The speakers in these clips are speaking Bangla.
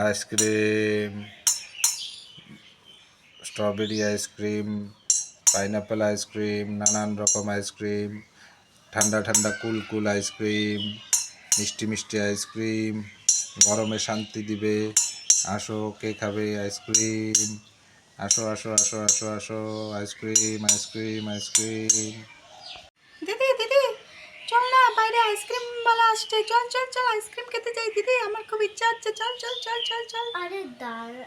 Ice cream, strawberry ice cream, pineapple ice cream, নানান রকম আইসক্রিম, ঠান্ডা ঠান্ডা কুল কুল আইসক্রিম, মিষ্টি মিষ্টি আইসক্রিম, গরমে শান্তি দিবে, আসো কে খাবে আইসক্রিম, আসো আসো আসো আসো আসো, আইসক্রিম আইসক্রিম আইসক্রিম। আইসক্রিম বালা আসছে। চল চল চল আইসক্রিম খেতে যাই দিদি। আমার খুব ইচ্ছা হচ্ছে চল চল চল চল চল। আরে দাঁড়া।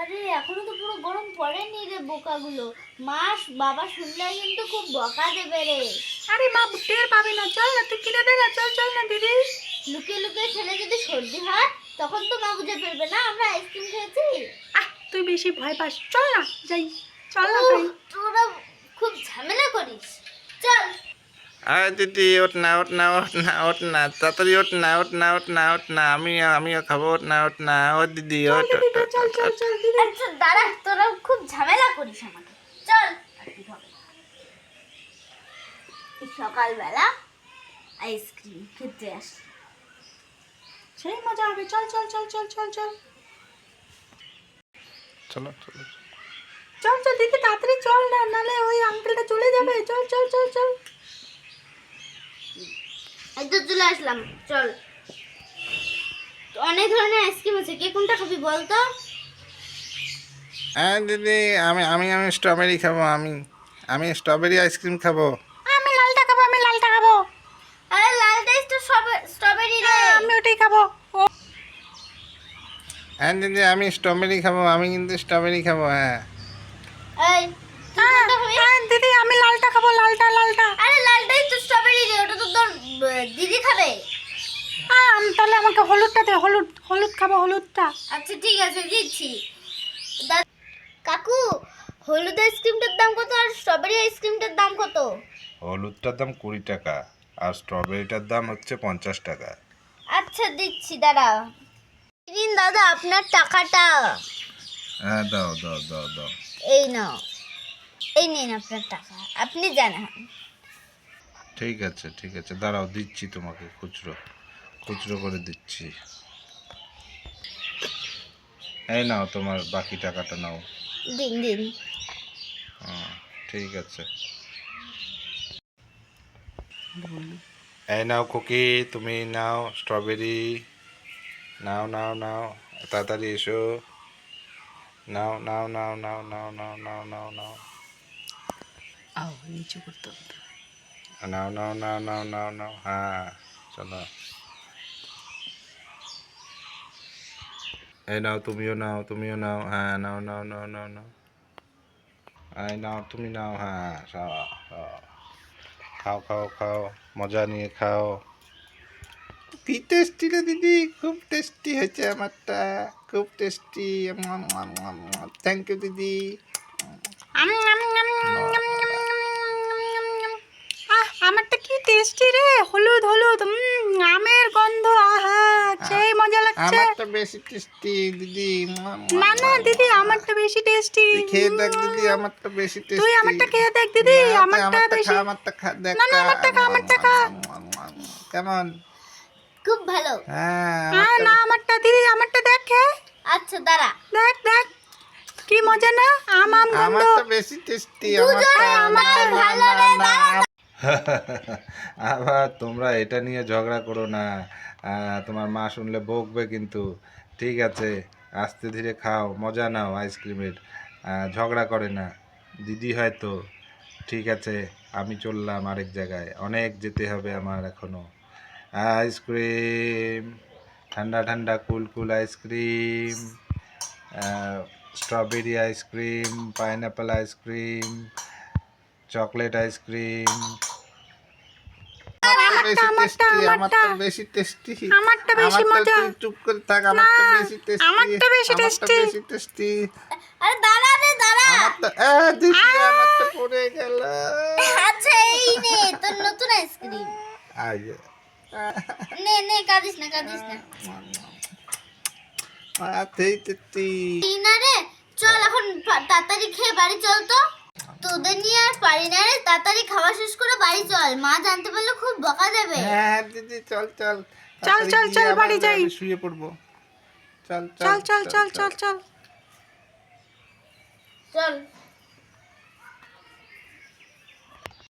আরে এখনও তো পুরো গরম পড়েনি রে বোকাগুলো। মাস বাবা শুনলে কিন্তু খুব বকা দেবে রে। আরে মা টের পাবে না। চল না তুই কিনে দে না। চল চল না দিদি। লুকিয়ে লুকিয়ে খেলে যদি সর্দি হয় তখন তো মা বুঝে ফেলবে না। আমরা আইসক্রিম খেয়েছি। আহ তুই বেশি ভয় পাস। চল না যাই। চল না তোরা খুব ঝামেলা করিস। চল। আরে দিদি ওঠ না ওঠ না ওঠ না ওঠ না তাড়াতাড়ি ওঠ না ওঠ না ওঠ না ওঠ না আমি আমিও খাব ওঠ না ওঠ না ও দিদি চল ওঠ আচ্ছা দাঁড়া তোরা খুব ঝামেলা করিস আমাকে চল সকালবেলা আইসক্রিম খেতে আসি সেই মজা হবে চল চল চল চল চল চল চলো চলো চল চল দিদি তাড়াতাড়ি চল না নালে ওই আঙ্কেলটা চলে যাবে চল চল চল চল এই তো চলে আসলাম চল। অনেক ধরনের আইসক্রিম আছে কে কোনটা খাবি বল তো? হ্যাঁ দিদি আমি আমি আমি স্ট্রবেরি খাব আমি আমি স্ট্রবেরি আইসক্রিম খাব। আমি লালটা খাব আমি লালটা খাব। আরে লালটাই তো স্ট্রবেরি রে। আমি ওটাই খাব। ও। হ্যাঁ দিদি আমি স্ট্রবেরি খাব আমি কিন্তু স্ট্রবেরি খাব হ্যাঁ। এই খাবি? হ্যাঁ দিদি আমি লালটা খাব লালটা লালটা। আরে লালটাই তো স্ট্রবেরি রে ওটা তো তোর দিদি খাবে? হ্যাঁ আম- তাহলে আমাকে হলুদটা দে হলুদ হলুদ খাব হলুদটা। আচ্ছা ঠিক আছে দিচ্ছি। কাকু হলুদ আইসক্রিমটার দাম কত আর স্ট্রবেরি আইসক্রিমটার দাম কত? হলুদটার দাম কুড়ি টাকা আর স্ট্রবেরিটার দাম হচ্ছে পঞ্চাশ টাকা। আচ্ছা দিচ্ছি দাঁড়া দিন দাদা আপনার টাকাটা। হ্যাঁ দাও দাও দাও দাও। এই নাও। এই নিন আপনার টাকা আপনি জানান। ঠিক আছে ঠিক আছে। দাঁড়াও দিচ্ছি তোমাকে খুচরো। খুচরো করে দিচ্ছি। এই নাও তোমার বাকি টাকাটা নাও। দিন দিন। হ্যাঁ, ঠিক আছে। এই নাও কুকি তুমি নাও স্ট্রবেরি। নাও নাও নাও তাড়াতাড়ি এসো। নাও নাও নাও নাও নাও নাও নাও নাও নাও। নিচু করতে হবে। নাও নাও নাও নাও নাও নাও হ্যাঁ চলো। এই নাও, তুমিও নাও তুমিও নাও। হ্যাঁ নাও নাও নাও নাও নাও। এই নাও, তুমি নাও হ্যাঁ খাও খাও। খাও মজা নিয়ে খাও। কি টেস্টি রে দিদি, খুব টেস্টি হয়েছে আমারটা, খুব টেস্টি থ্যাংক ইউ দিদি আম, আম, আম, আম, আম, আম, আম, আম। আহ কি রে হলুদ হলুদ আমের গন্ধ আহা সেই মজা লাগছে। আমারটা বেশি টেস্টি দিদি। না না দিদি আমারটা বেশি টেস্টি খেয়ে দেখ দিদি আমারটা বেশি টেস্টি তুই আমারটা খেয়ে দেখ দিদি আমারটা বেশি আমারটা খা দেখ না, না, আমারটা খা, আমারটা খা। কেমন? খুব ভালো। হ্যাঁ হ্যাঁ না আমারটা দিদি আমারটা দেখ খেয়ে আচ্ছা দাঁড়া। দেখ দেখ কি মজা না আম আম গন্ধ। আমারটা বেশি টেস্টি আমারটা আমারটা ভালো রে দাঁড়া আবার তোমরা এটা নিয়ে ঝগড়া করো না। তোমার মা শুনলে বকবে কিন্তু। ঠিক আছে, আস্তে ধীরে খাও, মজা নাও আইসক্রিমের। ঝগড়া করে না। দিদি হয়তো। ঠিক আছে, আমি চললাম আরেক জায়গায়। অনেক যেতে হবে আমার এখনও আইসক্রিম, ঠান্ডা ঠান্ডা cool cool ice cream strawberry ice cream, pineapple ice cream, chocolate ice cream আমারটা, বেশি টেস্টি আমারটা বেশি মজা। চুপ করে থাক আমারটা বেশি টেস্টি আমারটা বেশি tasty। বেশি টেস্টি আরে দাঁড়া রে দাঁড়া আমারটা এ, দিদি আমারটা পড়ে গেল আচ্ছা এই নে তোর নতুন আইসক্রিম আই নে নে কাঁদিস না কাঁদিস না মাথায় টেস্টি এই না রে চল এখন তাড়াতাড়ি খেয়ে বাড়ি চল তো তোদের নিয়ে আর পারি না রে। তাড়াতাড়ি খাওয়া শেষ করে বাড়ি চল। মা জানতে পারলে খুব বকা দেবে। হ্যাঁ দিদি চল চল। চল, চল, চল, বাড়ি যাই। শুয়ে পড়ব। চল চল চল চল। চল চল। চল।